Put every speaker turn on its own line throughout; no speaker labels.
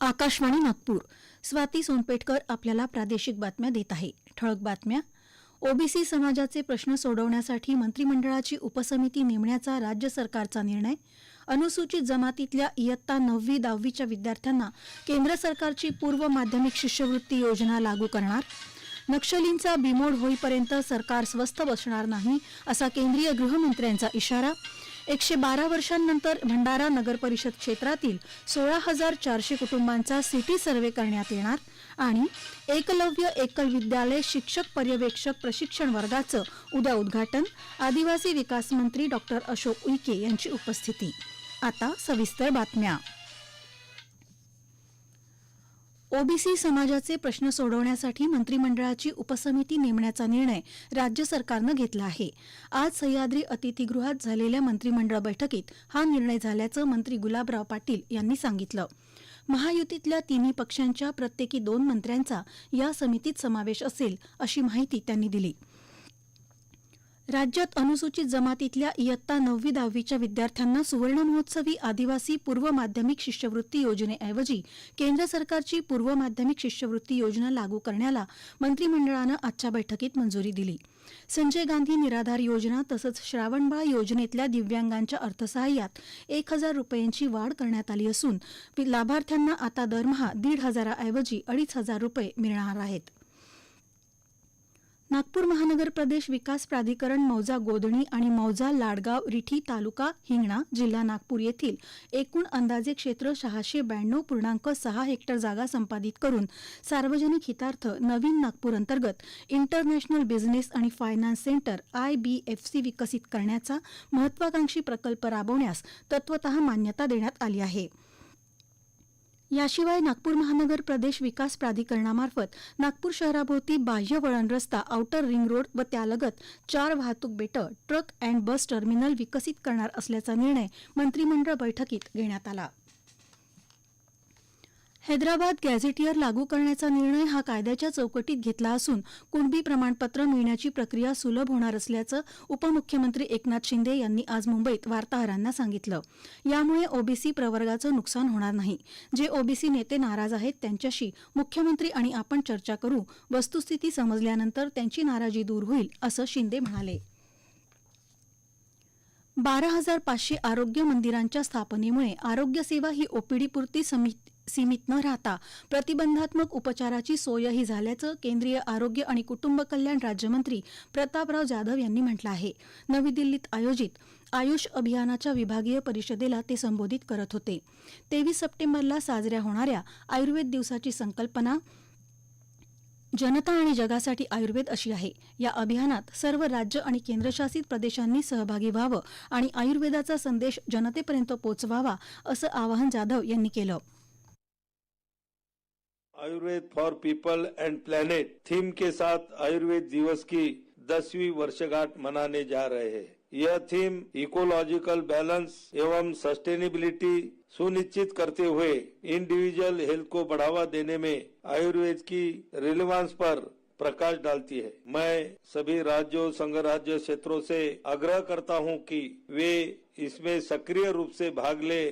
आकाशवाणी नागपूर. स्वाती सोनपेटकर आपल्याला प्रादेशिक बातम्या देत आहे. ठळक बातम्या. ओबीसी समाजाचे प्रश्न सोडवण्यासाठी मंत्रिमंडळाची उपसमिती नेमण्याचा राज्य सरकारचा निर्णय. अनुसूचित जमातीतल्या इयत्ता नववी दहावीच्या विद्यार्थ्यांना केंद्र सरकारची पूर्व माध्यमिक शिष्यवृत्ती योजना लागू करणार. नक्षलींचा बिमोड होईपर्यंत सरकार स्वस्थ बसणार नाही असा केंद्रीय गृहमंत्र्यांचा इशारा. एकशे बारा वर्षांनंतर भंडारा नगर परिषद क्षेत्रातील सोळा हजार चारशे कुटुंबांचा सिटी सर्व्हे करण्यात येणार आणि एकलव्य एकल विद्यालय शिक्षक पर्यवेक्षक प्रशिक्षण वर्गाचं उद्या उद्घाटन आदिवासी विकास मंत्री डॉक्टर अशोक उईके यांची उपस्थिती. आता सविस्तर बातम्या. ओबीसी समाजाचे प्रश्न सोडवण्यासाठी मंत्रिमंडळाची उपसमिती नेमण्याचा निर्णय राज्य सरकारनं घेतला आहे. आज सह्याद्री अतिथीगृहात झालेल्या मंत्रिमंडळ बैठकीत हा निर्णय झाल्याचं मंत्री गुलाबराव पाटील यांनी सांगितलं. महायुतीतल्या तिन्ही पक्षांच्या प्रत्येकी दोन मंत्र्यांचा या समितीत समावेश असेल अशी माहिती त्यांनी दिली. राज्यात अनुसूचित जमातीतल्या इयत्ता नववी दहावीच्या विद्यार्थ्यांना सुवर्ण महोत्सवी आदिवासी पूर्व माध्यमिक शिष्यवृत्ती योजनेऐवजी केंद्र सरकारची पूर्व माध्यमिक शिष्यवृत्ती योजना लागू करण्याला मंत्रिमंडळानं आजच्या बैठकीत मंजुरी दिली. संजय गांधी निराधार योजना तसंच श्रावणबाळ योजनेतल्या दिव्यांगांच्या अर्थसहाय्यात एक हजार रुपयांची वाढ करण्यात आली असून लाभार्थ्यांना आता दरमहा दीड हजाराऐवजी अडीच हजार रुपये मिळणार आहेत. नागपूर महानगर प्रदेश विकास प्राधिकरण मौजा गोधणी आणि मौजा लाडगाव रिठी तालुका हिंगणा जिल्हा नागपूर येथील एकूण अंदाजे क्षेत्र सहाशे ब्याण्णव पूर्णांक सहा हेक्टर जागा संपादित करून सार्वजनिक हितार्थ नवीन नागपूर अंतर्गत इंटरनॅशनल बिझनेस आणि finance centre I B F C विकसित करण्याचा महत्वाकांक्षी प्रकल्प राबवण्यास तत्वत मान्यता देण्यात आली आहे. याशिवाय नागपूर महानगर प्रदेश विकास प्राधिकरणामार्फत नागपूर शहराभोवती बाह्य वळण रस्ता आउटर रिंग रोड व त्यालगत चार वाहतूक बेटं ट्रक अँड बस टर्मिनल विकसित करणार असल्याचा निर्णय मंत्रिमंडळ बैठकीत घेण्यात आला. हैदराबाद गॅझेटियर लागू करण्याचा निर्णय हा कायद्याच्या चौकटीत घेतला असून कुणबी प्रमाणपत्र मिळण्याची प्रक्रिया सुलभ होणार असल्याचं उपमुख्यमंत्री एकनाथ शिंदे यांनी आज मुंबईत वार्ताहरांना सांगितलं. यामुळे ओबीसी प्रवर्गाचं नुकसान होणार नाही. जे ओबीसी नेते नाराज आहेत त्यांच्याशी मुख्यमंत्री आणि आपण चर्चा करू वस्तुस्थिती समजल्यानंतर त्यांची नाराजी दूर होईल असं शिंदे म्हणाले. बारा हजार पाचशे आरोग्य मंदिरांच्या स्थापनेमुळे आरोग्यसेवा ही ओपीडीपुरती समिती सीमित न राहता प्रतिबंधात्मक उपचाराची सोयही झाल्याचं केंद्रीय आरोग्य आणि कुटुंब कल्याण राज्यमंत्री प्रतापराव जाधव यांनी म्हटलं आहे. नवी दिल्लीत आयोजित आयुष अभियानाच्या विभागीय परिषदेला ते संबोधित करत होते. तेवीस सप्टेंबरला साजऱ्या होणाऱ्या आयुर्वेद दिवसाची संकल्पना जनता आणि जगासाठी आयुर्वेद अशी आहे. या अभियानात सर्व राज्य आणि केंद्रशासित प्रदेशांनी सहभागी व्हावं आणि आयुर्वेदाचा संदेश जनतेपर्यंत पोचवावा असं आवाहन जाधव यांनी केलं.
Ayurveda for people and planet theme के साथ आयुर्वेद दिवस की दसवीं वर्षगांठ मनाने जा रहे हैं। यह थीम इकोलॉजिकल बैलेंस एवं सस्टेनेबिलिटी सुनिश्चित करते हुए इंडिविजुअल हेल्थ को बढ़ावा देने में आयुर्वेद की रिलेवेंस पर प्रकाश डालती है। मैं सभी राज्यों संघ राज्य क्षेत्रों से आग्रह करता हूँ कि वे इसमें सक्रिय रूप से भाग ले।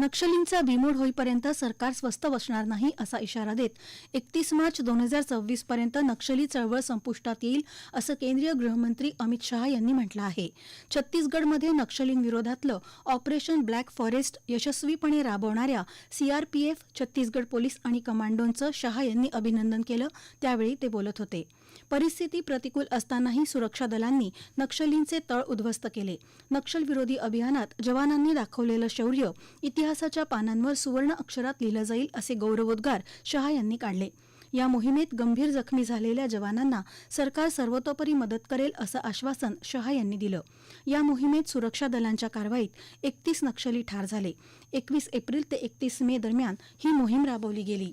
नक्षलींचा बिमोड होईपर्यंत सरकार स्वस्थ बसणार नाही असा इशारा देत एकतीस मार्च दोन हजार सव्वीस पर्यंत नक्षली चळवळ संपुष्टात येईल असं केंद्रीय गृहमंत्री अमित शहा यांनी म्हटलं आहे. छत्तीसगडमध्ये नक्षलींविरोधातलं ऑपरेशन ब्लॅक फॉरेस्ट यशस्वीपणे राबवणाऱ्या सीआरपीएफ छत्तीसगड पोलीस आणि कमांडोंचं शहा यांनी अभिनंदन केलं त्यावेळी ते बोलत होते. परिस्थिती प्रतिकूल असतानाही सुरक्षा दलांनी नक्षलींचे तळ उद्ध्वस्त केले. नक्षलविरोधी अभियानात जवानांनी दाखवलेलं शौर्य इतिहास इतिहासाच्या पानांवर सुवर्ण अक्षरात लिहिलं जाईल असे गौरवोद्गार शहा यांनी काढले. या मोहिमेत गंभीर जखमी झालेल्या जवानांना सरकार सर्वतोपरी मदत करेल असं आश्वासन शहा यांनी दिलं. या मोहिमेत सुरक्षा दलांच्या कारवाईत एकतीस नक्षली ठार झाले. एकवीस एप्रिल ते एकतीस मे दरम्यान ही मोहीम राबवली गेली.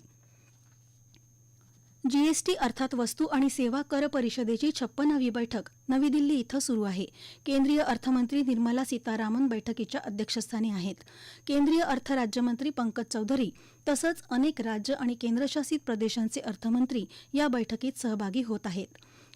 जीएसटी अर्थात वस्तू आणि सेवा कर परिषदेची छप्पनावी बैठक नवी दिल्ली इथं सुरू आहे. केंद्रीय अर्थमंत्री निर्मला सीतारामन बैठकीच्या अध्यक्षस्थानी आहेत. केंद्रीय अर्थ राज्यमंत्री पंकज चौधरी तसंच अनेक राज्य आणि केंद्रशासित प्रदेशांचे अर्थमंत्री या बैठकीत सहभागी होत आहेत.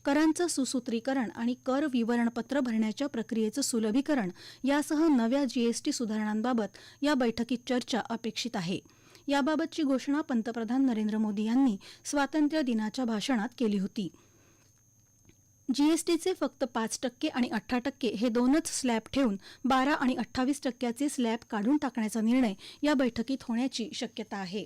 करांचं सुसूत्रीकरण आणि कर विवरणपत्र भरण्याच्या प्रक्रियेचं सुलभीकरण यासह नव्या जीएसटी सुधारणांबाबत या बैठकीत चर्चा अपेक्षित आहे. याबाबतची घोषणा पंतप्रधान नरेंद्र मोदी यांनी स्वातंत्र्य दिनाच्या भाषणात केली होती. जीएसटीचे फक्त पाच टक्के आणि अठरा टक्के हे दोनच स्लॅब ठेवून बारा आणि अठ्ठावीस टक्क्याचे स्लॅब काढून टाकण्याचा निर्णय या बैठकीत होण्याची शक्यता आहे.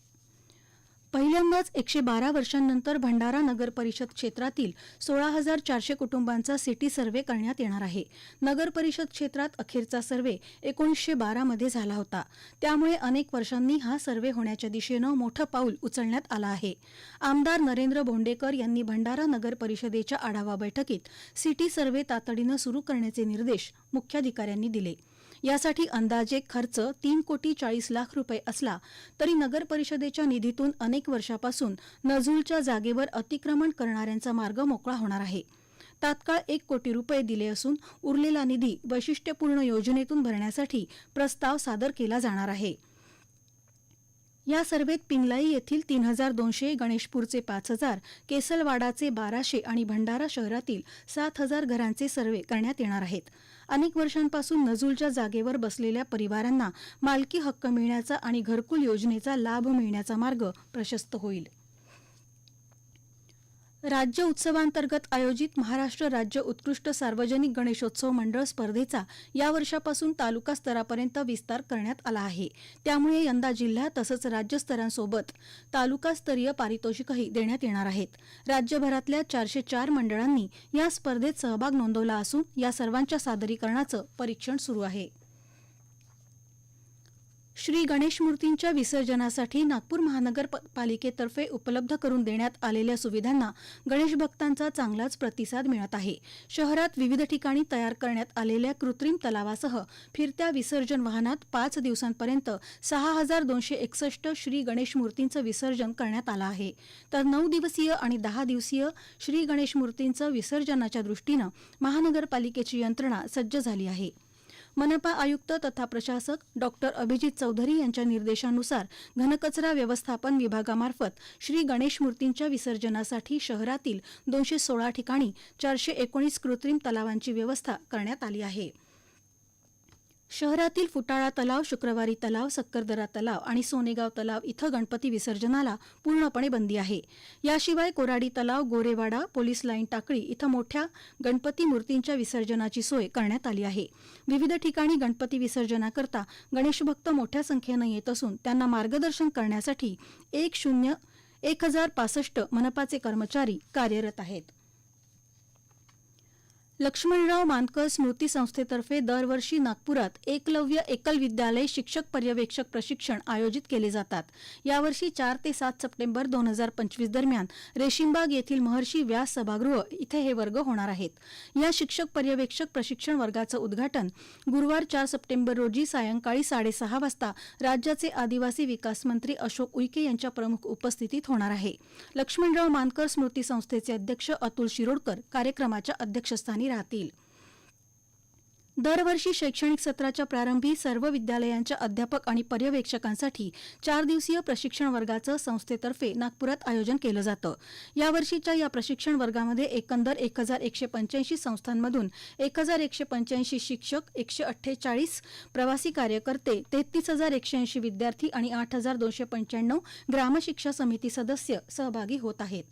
पहिल्यांदाच एकशे बारा वर्षांनंतर भंडारा नगर परिषद क्षेत्रातील सोळा हजार चारशे कुटुंबांचा सिटी सर्व्हे करण्यात येणार आहे. नगर परिषद क्षेत्रात अखेरचा सर्व्हे एकोणीसशे बारामध्ये झाला होता. त्यामुळे अनेक वर्षांनी हा सर्व्हे होण्याच्या दिशेनं मोठं पाऊल उचलण्यात आलं आहे. आमदार नरेंद्र भोंडेकर यांनी भंडारा नगर परिषदेच्या आढावा बैठकीत सिटी सर्व्हे तातडीनं सुरू करण्याचे निर्देश मुख्याधिकाऱ्यांनी दिले. यासाठी अंदाजे खर्च तीन कोटी चाळीस लाख रुपये असला तरी नगर परिषदेच्या निधीतून अनेक वर्षापासून नजूलच्या जागेवर अतिक्रमण करणाऱ्यांचा मार्ग मोकळा होणार आहे. तात्काळ एक कोटी रुपये दिले असून उरलेला निधी वैशिष्ट्यपूर्ण योजनेतून भरण्यासाठी प्रस्ताव सादर केला जाणार आहे. या सर्वेत पिंगलाई येथील तीन हजार दोनशे गणेशपूरचे पाच हजार केसलवाडाचे बाराशे आणि भंडारा शहरातील सात हजार घरांचे सर्वे करण्यात येणार आहेत. अनेक वर्षांपासून नजूलच्या जागेवर बसलेल्या परिवारांना मालकी हक्क मिळण्याचा आणि घरकुल योजनेचा लाभ मिळण्याचा मार्ग प्रशस्त होईल. राज्य उत्सवांतर्गत आयोजित महाराष्ट्र राज्य उत्कृष्ट सार्वजनिक गणेशोत्सव मंडळ स्पर्धेचा या वर्षापासून तालुका स्तरापर्यंत विस्तार करण्यात आला आहे. त्यामुळे यंदा जिल्हा तसंच राज्यस्तरांसोबत तालुकास्तरीय पारितोषिकही देण्यात येणार आहेत. राज्यभरातल्या चारशे चार मंडळांनी या स्पर्धेत सहभाग नोंदवला असून या सर्वांच्या सादरीकरणाचं परीक्षण सुरू आहे. श्री गणेश मूर्तींच्या विसर्जनासाठी नागपूर महानगरपालिकेतर्फे उपलब्ध करून देण्यात आलेल्या सुविधांना गणेश भक्तांचा चांगलाच प्रतिसाद मिळत आहे. शहरात विविध ठिकाणी तयार करण्यात आलेल्या कृत्रिम तलावासह फिरत्या विसर्जन वाहनात पाच दिवसांपर्यंत सहा हजार दोनशे एकसष्ट श्री गणेश मूर्तींचं विसर्जन करण्यात आलं आहे. तर नऊ दिवसीय आणि दहा दिवसीय श्री गणेश मूर्तींचं विसर्जनाच्या दृष्टीनं महानगरपालिकेची यंत्रणा सज्ज झाली आहे. मनपा आयुक्त तथा प्रशासक डॉक्टर अभिजित चौधरी यांच्या निर्देशानुसार घनकचरा व्यवस्थापन विभागामार्फत श्री गणेश मूर्तींच्या विसर्जनासाठी शहरातील दोनशे सोळा ठिकाणी चारशे एकोणीस कृत्रिम तलावांची व्यवस्था करण्यात आली आहे. शहरातील फुटाळा तलाव शुक्रवारी तलाव सक्करदरा तलाव आणि सोनेगाव तलाव इथं गणपती विसर्जनाला पूर्णपणे बंदी आहे. याशिवाय कोराडी तलाव गोरेवाडा पोलीस लाईन टाकळी इथं मोठ्या गणपती मूर्तींच्या विसर्जनाची सोय करण्यात आली आहे. विविध ठिकाणी गणपती विसर्जनाकरता गणेशभक्त मोठ्या संख्येनं येत असून त्यांना मार्गदर्शन करण्यासाठी एक शून्य एक हजार पासष्ट मनपाचे कर्मचारी कार्यरत आहेत. लक्ष्मणराव मानकर स्मृती संस्थेतर्फे दरवर्षी नागपुरात एकलव्य एकल विद्यालय शिक्षक पर्यवेक्षक प्रशिक्षण आयोजित केले जातात. यावर्षी चार ते सात सप्टेंबर दोन हजार पंचवीस दरम्यान रेशीमबाग येथील महर्षी व्यास सभागृह इथे हे वर्ग होणार आहेत. या शिक्षक पर्यवेक्षक प्रशिक्षण वर्गाचं उद्घाटन गुरुवार चार सप्टेंबर रोजी सायंकाळी साडेसहा वाजता राज्याचे आदिवासी विकास मंत्री अशोक उईके यांच्या प्रमुख उपस्थितीत होणार आहे. लक्ष्मणराव मानकर स्मृती संस्थेचे अध्यक्ष अतुल शिरोडकर कार्यक्रमाच्या अध्यक्षस्थानी राहतील. दरवर्षी शैक्षणिक सत्राच्या प्रारंभी सर्व विद्यालयांच्या अध्यापक आणि पर्यवेक्षकांसाठी चार दिवसीय प्रशिक्षण वर्गाचं संस्थेतर्फे नागपुरात आयोजन केलं जातं. यावर्षीच्या या प्रशिक्षण वर्गामध्ये एकंदर एक हजार एकशे पंच्याऐंशी संस्थांमधून एक हजार एकशे पंच्याऐंशी शिक्षक एकशे अठ्ठेचाळीस प्रवासी कार्यकर्ते तेहतीस हजार एकशे ऐंशी विद्यार्थी आणि आठ हजार दोनशे पंच्याण्णव ग्रामशिक्षा समिती सदस्य सहभागी होत आहेत.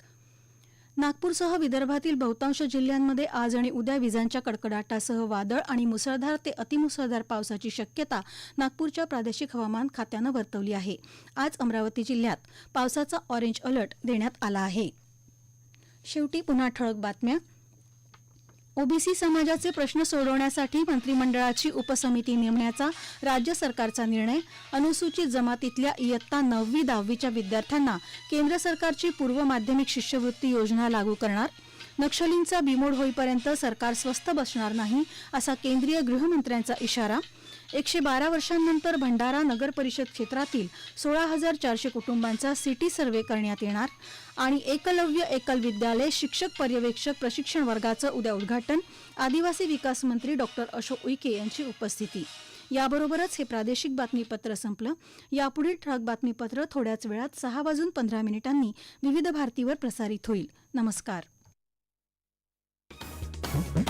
नागपूरसह विदर्भातील बहुतांश जिल्ह्यांमध्ये आज आणि उद्या विजांच्या कडकडाटासह वादळ आणि मुसळधार ते अतिमुसळधार पावसाची शक्यता नागपूरच्या प्रादेशिक हवामान खात्यानं वर्तवली आहे. आज अमरावती जिल्ह्यात पावसाचा ऑरेंज अलर्ट देण्यात आला आहे. शेवटी पुन्हा ठळक बातम्या. ओबीसी समाजाचे प्रश्न सोडवण्यासाठी मंत्रिमंडळाची उपसमिती नेमण्याचा राज्य सरकारचा निर्णय अनुसूचित जमातीतल्या इयत्ता नववी दहावीच्या विद्यार्थ्यांना केंद्र सरकारची पूर्व माध्यमिक शिष्यवृत्ती योजना लागू करणार नक्षलींचा बिमोड होईपर्यंत सरकार स्वस्त बसणार नाही असा केंद्रीय गृहमंत्र्यांचा इशारा. एकशे बारा वर्षांनंतर भंडारा नगर परिषद क्षेत्रातील सोळा हजार चारशे कुटुंबांचा सिटी सर्व्हे करण्यात येणार आणि एकलव्य एकल विद्यालय शिक्षक पर्यवेक्षक प्रशिक्षण वर्गाचं उद्या उद्घाटन आदिवासी विकास मंत्री डॉक्टर अशोक उईके यांची उपस्थिती. याबरोबरच हे प्रादेशिक बातमीपत्र संपलं. यापुढील ठळक बातमीपत्र थोड्याच वेळात सहा वाजून पंधरा मिनिटांनी विविध भारतीवर प्रसारित होईल. नमस्कार. 어? 네?